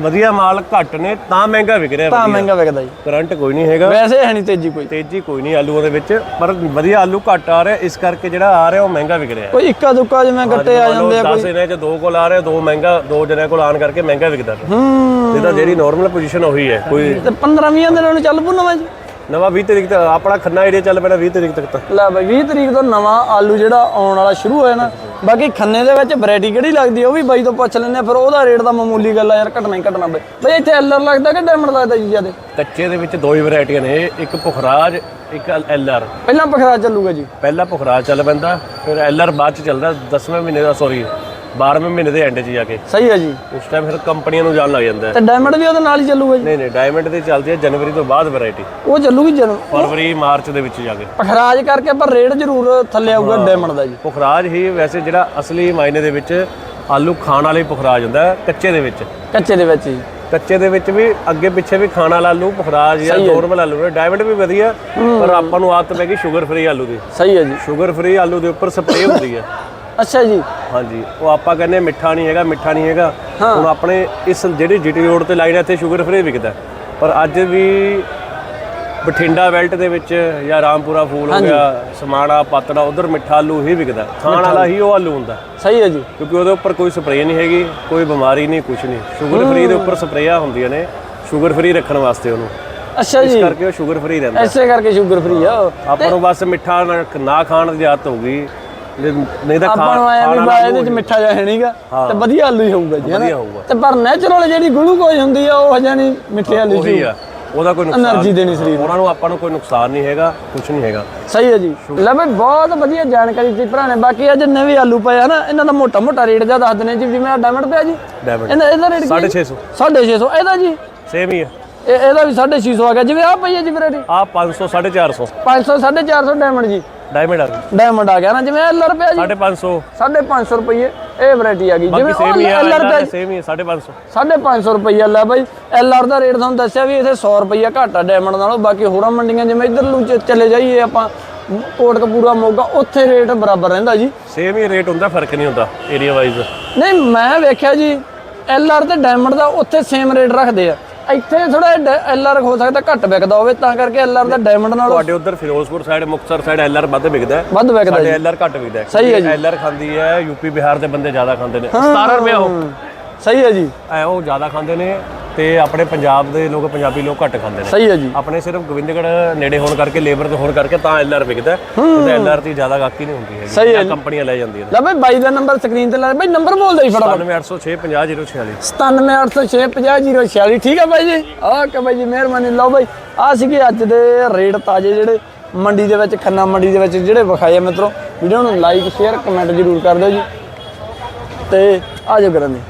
ਵਧੀਆ ਮਾਲ ਘੱਟ ਨੇ ਤਾਂ ਮਹਿੰਗਾ ਵਿਕ ਰਿਹਾ ਤਾਂ ਮਹਿੰਗਾ ਵਿਕਦਾ ਜੀ। ਕਰੰਟ ਕੋਈ ਨਹੀਂ ਹੈਗਾ। ਵੈਸੇ ਹੈ ਨਹੀਂ ਤੇਜ਼ੀ ਕੋਈ। ਤੇਜ਼ੀ ਕੋਈ ਨਹੀਂ ਆਲੂਆਂ ਦੇ ਵਿੱਚ ਪਰ ਵਧੀਆ ਆਲੂ ਘੱਟ ਆ ਰਿਹਾ ਇਸ ਕਰਕੇ ਜਿਹੜਾ ਆ ਰਿਹਾ ਉਹ ਮਹਿੰਗਾ ਵਿਕ ਰਿਹਾ। ਕੋਈ ਇੱਕਾ ਦੁੱਕਾ ਜਿਵੇਂ ਗੱਟੇ ਆ ਜਾਂਦੇ ਆ 10 ਦਿਨਾਂ ਚ ਦੋ ਕੋਲ ਆ ਰਿਹਾ ਦੋ ਮਹਿੰਗਾ ਦੋ ਜਣਿਆਂ ਕੋਲ ਆਣ ਕਰਕੇ ਮਹਿੰਗਾ ਵਿਕਦਾ। ਹੂੰ। ਤਾਂ ਜਿਹੜੀ ਨਾਰਮਲ ਪੋਜੀਸ਼ਨ ਉਹੀ ਹੈ ਕੋਈ ਤੇ 15 20 ਦਿਨਾਂ ਨੂੰ ਚੱਲ ਪੂ ਨਵਾਂ ਜੀ। ਨਵਾਂ 20 ਤਰੀਕ ਤੱਕ ਆਪਣਾ ਖੰਨਾ ਏਰੀਆ ਚੱਲ ਪੈਣਾ 20 ਤਰੀਕ ਤੱਕ ਤਾਂ। ਲੈ ਬਈ 20 ਤਰੀਕ ਤੋਂ ਨਵਾਂ ਆਲੂ ਜਿਹੜਾ ਆਉਣ ਵਾਲਾ ਸ਼ੁਰੂ ਹੋਇਆ ਨਾ ਬਾਕੀ ਖੰਨੇ ਦੇ ਵਿੱਚ ਵੈਰਾਈਟੀ ਕਿਹੜੀ ਲੱਗਦੀ ਉਹ ਵੀ ਬਾਈ ਤੋਂ ਪੁੱਛ ਲੈਂਦੇ ਆ ਫਿਰ ਉਹਦਾ ਰੇਟ ਤਾਂ ਮਾਮੂਲੀ ਗੱਲ ਆ ਯਾਰ ਘਟਣਾ ਹੀ ਘਟਣਾ ਬਈ। ਬਈ ਇੱਥੇ ਐਲਰ ਲੱਗਦਾ ਕਿ ਡਾਇਮੰਡ ਲੱਗਦਾ ਜੀ ਜਿਆਦੇ? ਕੱਚੇ ਦੇ ਵਿੱਚ ਦੋ ਹੀ ਵੈਰਾਈਟੀਆਂ ਨੇ ਇੱਕ ਪੁਖਰਾਜ ਇੱਕ ਐਲਆਰ ਪਹਿਲਾਂ ਪਖਰਾ ਚੱਲੂਗਾ ਜੀ। ਪਹਿਲਾ ਪੁਖਰਾਜ ਚੱਲ ਪੈਂਦਾ ਫਿਰ ਐਲਆਰ ਬਾਅਦ ਚ ਚੱਲਦਾ 10ਵੇਂ ਮਹੀਨੇ ਦਾ ਸੌਰੀ 12ਵੇਂ ਮਹੀਨੇ ਦੇ ਐਂਡ 'ਚ ਜਾ ਕੇ। ਸਹੀ ਹੈ ਜੀ। ਉਸ ਟਾਈਮ ਫਿਰ ਕੰਪਨੀਆਂ ਨੂੰ ਜਾਣ ਲੱਗ ਜਾਂਦਾ ਹੈ। ਤੇ ਡਾਇਮੰਡ ਵੀ ਉਹਦੇ ਨਾਲ ਹੀ ਚੱਲੂਗਾ ਜੀ। ਨਹੀਂ ਨਹੀਂ ਡਾਇਮੰਡ ਦੀ ਚੱਲਦੀ ਹੈ ਜਨਵਰੀ ਤੋਂ ਬਾਅਦ ਵੈਰਾਈਟੀ ਉਹ ਚੱਲੂਗੀ ਜਨਮ ਫਰਵਰੀ ਮਾਰਚ ਦੇ ਵਿੱਚ ਜਾ ਕੇ। ਪਖਰਾਜ ਕਰਕੇ ਪਰ ਰੇਟ ਜ਼ਰੂਰ ਥੱਲੇ ਆਊਗਾ ਡਾਇਮੰਡ ਦਾ ਜੀ। ਪੁਖਰਾਜ ਹੀ ਵੈਸੇ ਜਿਹੜਾ ਅਸਲੀ ਮਾਇਨੇ ਦੇ ਵਿੱਚ ਆਲੂ ਖਾਣ ਵਾਲਾ ਪੁਖਰਾਜ ਹੁੰਦਾ ਹੈ ਕੱਚੇ ਦੇ ਵਿੱਚ। ਕੱਚੇ ਦੇ ਵਿੱਚ ਜੀ। ਕੱਚੇ ਦੇ ਵਿੱਚ ਵੀ ਅੱਗੇ ਪਿੱਛੇ ਵੀ ਖਾਣ ਵਾਲਾ ਆਲੂ ਪੁਖਰਾਜ ਜਾਂ ਨੋਰਮਲ ਆਲੂ ਨੇ। ਡਾਇਮੰਡ ਵੀ ਵਧੀਆ ਪਰ ਆਪਾਂ ਨੂੰ ਆਦਤ ਪੈ ਗਈ ਸ਼ੂਗਰ ਫ੍ਰੀ ਆਲੂ ਦੀ। ਸਹੀ ਹੈ ਜੀ। ਸ਼ੂਗਰ ਫ੍ਰੀ ਆਲੂ ਦੇ ਉੱਪਰ ਸਪਰੇਅ ਹੁੰਦੀ ਹੈ। ਅੱਛਾ ਜੀ। ਹਾਂਜੀ ਉਹ ਆਪਾਂ ਕਹਿੰਦੇ ਮਿੱਠਾ ਨਹੀਂ ਹੈਗਾ ਮਿੱਠਾ ਨਹੀਂ ਹੈਗਾ। ਹੁਣ ਆਪਣੇ ਇਸ ਜਿਹੜੀ ਜੀਟੀ ਰੋਡ ਤੇ ਲਾਈਨ ਹੈ ਇੱਥੇ ਸ਼ੂਗਰ ਫ੍ਰੀ ਵਿਕਦਾ ਪਰ ਅੱਜ ਵੀ ਬਠਿੰਡਾ ਬੈਲਟ ਦੇ ਵਿੱਚ ਜਾਂ ਰਾਮਪੁਰਾ ਫੂਲ ਹੋ ਗਿਆ ਸਮਾਣਾ ਪਾਤੜਾ ਉਧਰ ਮਿੱਠਾ ਆਲੂ ਹੀ ਵਿਕਦਾ ਖਾਣ ਵਾਲਾ ਹੀ ਉਹ ਆਲੂ ਹੁੰਦਾ ਸਹੀ ਹੈ ਜੀ। ਕਿਉਂਕਿ ਉਹਦੇ ਉੱਪਰ ਕੋਈ ਸਪਰੇਅ ਨਹੀਂ ਹੈਗੀ ਕੋਈ ਬਿਮਾਰੀ ਨਹੀਂ ਕੁਝ ਨਹੀਂ। ਸ਼ੂਗਰ ਫ੍ਰੀ ਦੇ ਉੱਪਰ ਸਪਰੇਆਂ ਹੁੰਦੀਆਂ ਨੇ ਸ਼ੂਗਰ ਫ੍ਰੀ ਰੱਖਣ ਵਾਸਤੇ ਉਹਨੂੰ। ਅੱਛਾ ਇਸ ਜੀ। ਕਰਕੇ ਉਹ ਸ਼ੂਗਰ ਫ੍ਰੀ ਰਹਿੰਦਾ ਐਸੇ ਕਰਕੇ ਸ਼ੂਗਰ ਫ੍ਰੀ ਆ। ਆਪਾਂ ਨੂੰ ਬਸ ਮਿੱਠਾ ਨਾ- ਨਾ ਖਾਣ ਦੀ ਆਦਤ ਹੋ ਗਈ। ਨਹੀਂ ਤਾਂ ਆਪਾਂ ਨੂੰ ਵੀ ਬਾ ਇਹਦੇ ਵਿੱਚ ਮਿੱਠਾ ਜਿਹਾ ਹੈ ਨਹੀਂਗਾ ਤੇ ਵਧੀਆ ਆਲੂ ਹੀ ਹੋਊਗਾ ਜੀ ਤੇ ਪਰ ਨੈਚੁਰਲ ਜਿਹੜੀ ਗਲੂਕੋਜ਼ ਹੁੰਦੀ ਆ ਉਹ ਹਜੇ ਮਿੱਠੇ ਆਲੂ ਉਹੀ ਉਹਦਾ ਕੋਈ ਨੁਕਸਾਨ એનર્ਜੀ ਦੇਣੀ ਸਰੀਰ ਉਹਨਾਂ ਨੂੰ ਆਪਾਂ ਨੂੰ ਕੋਈ ਨੁਕਸਾਨ ਨਹੀਂ ਹੈਗਾ ਕੁਝ ਨਹੀਂ ਹੈਗਾ। ਸਹੀ ਹੈ ਜੀ। ਲੈ ਬਈ ਬਹੁਤ ਵਧੀਆ ਜਾਣਕਾਰੀ ਦਿੱਤੀ ਭਰਾ ਨੇ ਬਾਕੀ ਅੱਜ ਨਵੇਂ ਆਲੂ ਪਏ ਆ ਨਾ ਇਹਨਾਂ ਦਾ ਮੋਟਾ ਮੋਟਾ ਰੇਟ ਦਾ ਦੱਸ ਦਨੇ ਜੀ ਜਿਵੇਂ ਆ ਡਾਇਮੰਡ ਪਿਆ ਜੀ। ਇਹਦਾ ਇਹਦਾ ਰੇਟ 650 650 ਇਹਦਾ ਜੀ? ਸੇਮ ਹੀ ਹੈ ਇਹ ਇਹਦਾ ਵੀ 650 ਆ ਗਿਆ। ਜਿਵੇਂ ਆ ਪਈ ਹੈ ਜੀ ਵੈਰਾਈਟੀ ਆ 500 450 500 450 ਡਾਇਮੰਡ ਜੀ। ਡਾਇਮੰਡ ਆ ਡਾਇਮੰਡ ਆ ਗਿਆ ਨਾ ਜਿਵੇਂ ਐਲ ਰੁਪਿਆ ਜੀ। 550 550 ਰੁਪਏ ਇਹ ਵੈਰਾਈਟੀ ਆ ਗਈ। ਜਿਵੇਂ ਸੇਮ ਹੀ ਆ ਐਲ ਰੁਪਿਆ ਸੇਮ ਹੀ ਆ 550 550 ਰੁਪਈਆ ਲੈ ਬਾਈ। ਐਲ ਆਰ ਦਾ ਰੇਟ ਤੁਹਾਨੂੰ ਦੱਸਿਆ ਵੀ ਇਥੇ 100 ਰੁਪਈਆ ਘੱਟ ਆ ਡਾਇਮੰਡ ਨਾਲੋਂ। ਬਾਕੀ ਹੋਰਾਂ ਮੰਡੀਆਂ ਜਿਵੇਂ ਇਧਰ ਨੂੰ ਚਲੇ ਜਾਈਏ ਆਪਾਂ ਕੋਟਕਪੂਰਾ ਮੋਗਾ ਉੱਥੇ ਰੇਟ ਬਰਾਬਰ ਰਹਿੰਦਾ ਜੀ। ਸੇਮ ਹੀ ਰੇਟ ਹੁੰਦਾ ਫ਼ਰਕ ਨਹੀਂ ਹੁੰਦਾ ਏਰੀਆ ਵਾਈਜ਼ ਨਹੀਂ ਮੈਂ ਵੇਖਿਆ ਜੀ ਐਲ ਆਰ ਤੇ ਡਾਇਮੰਡ ਦਾ ਉੱਥੇ ਸੇਮ ਰੇਟ ਰੱਖਦੇ ਆ। ਇੱਥੇ ਥੋੜਾ ਐਲ ਆਰ ਹੋ ਸਕਦਾ ਘੱਟ ਵਿਕਦਾ ਹੋਵੇ ਤਾਂ ਕਰਕੇ ਐਲ ਆਰ ਦਾ ਡਾਇਮੰਡ ਨਾਲੋਂ ਤੁਹਾਡੇ ਉਧਰ Ferozepur side Muktsar side LR ਵੱਧ ਵਿਕਦਾ ਹੈ। ਵੱਧ ਵਿਕਦਾ ਸਾਡੇ ਐਲਆਰ ਘੱਟ ਵਿਕਦਾ ਹੈ ਸਹੀ ਹੈ ਜੀ। ਐਲਆਰ ਖਾਂਦੀ ਹੈ ਯੂਪੀ ਬਿਹਾਰ ਦੇ ਬੰਦੇ ਜ਼ਿਆਦਾ ਖਾਂਦੇ ਨੇ। 17 ਰੁਪਏ ਉਹ। ਸਹੀ ਹੈ ਜੀ। ਐ ਉਹ ਜ਼ਿਆਦਾ ਖਾਂਦੇ ਨੇ। ਤੇ ਆਪਣੇ ਪੰਜਾਬ ਦੇ ਲੋਕ ਪੰਜਾਬੀ ਲੋਕ ਘੱਟ ਖਾਂਦੇ ਨੇ। ਸਹੀ ਹੈ ਜੀ। ਆਪਣੇ ਸਿਰਫ ਗੋਬਿੰਦਗੜ੍ਹ ਨੇੜੇ ਹੋਣ ਕਰਕੇ ਲੇਬਰ ਤੇ ਹੋਣ ਕਰਕੇ ਤਾਂ ਐਲਆਰ ਵਿਕਦਾ ਤੇ ਐਲਆਰ ਦੀ ਜ਼ਿਆਦਾ ਗਾਹਕੀ ਨਹੀਂ ਹੁੰਦੀ ਹੈਗੀ। ਸਹੀ ਹੈ ਜਾਂ ਕੰਪਨੀਆਂ ਲੈ ਜਾਂਦੀਆਂ ਨੇ। ਲੈ ਬਾਈ ਬਾਈ ਦਾ ਨੰਬਰ ਸਕਰੀਨ ਤੇ ਲਾ ਬਾਈ ਨੰਬਰ ਬੋਲ ਦੇ ਫਟਾਫਟ। 9806 50046 978065046 ਠੀਕ ਹੈ ਬਾਈ ਜੀ। ਓਕੇ ਬਾਈ ਜੀ ਮਿਹਰਬਾਨੀ। ਲਓ ਬਾਈ ਆ ਸੀਗੇ ਅੱਜ ਦੇ ਰੇਟ ਤਾਜ਼ੇ ਜਿਹੜੇ ਮੰਡੀ ਦੇ ਵਿੱਚ ਖੰਨਾ ਮੰਡੀ ਦੇ ਵਿੱਚ ਜਿਹੜੇ ਵਿਖਾਏ ਆ ਮਿੱਤਰੋ। ਵੀਡੀਓ ਨੂੰ ਲਾਈਕ ਸ਼ੇਅਰ ਕਮੈਂਟ ਜ਼ਰੂਰ ਕਰ ਦਿਓ ਜੀ। ਤੇ ਆਜੋ ਕਰਾਂਗੇ।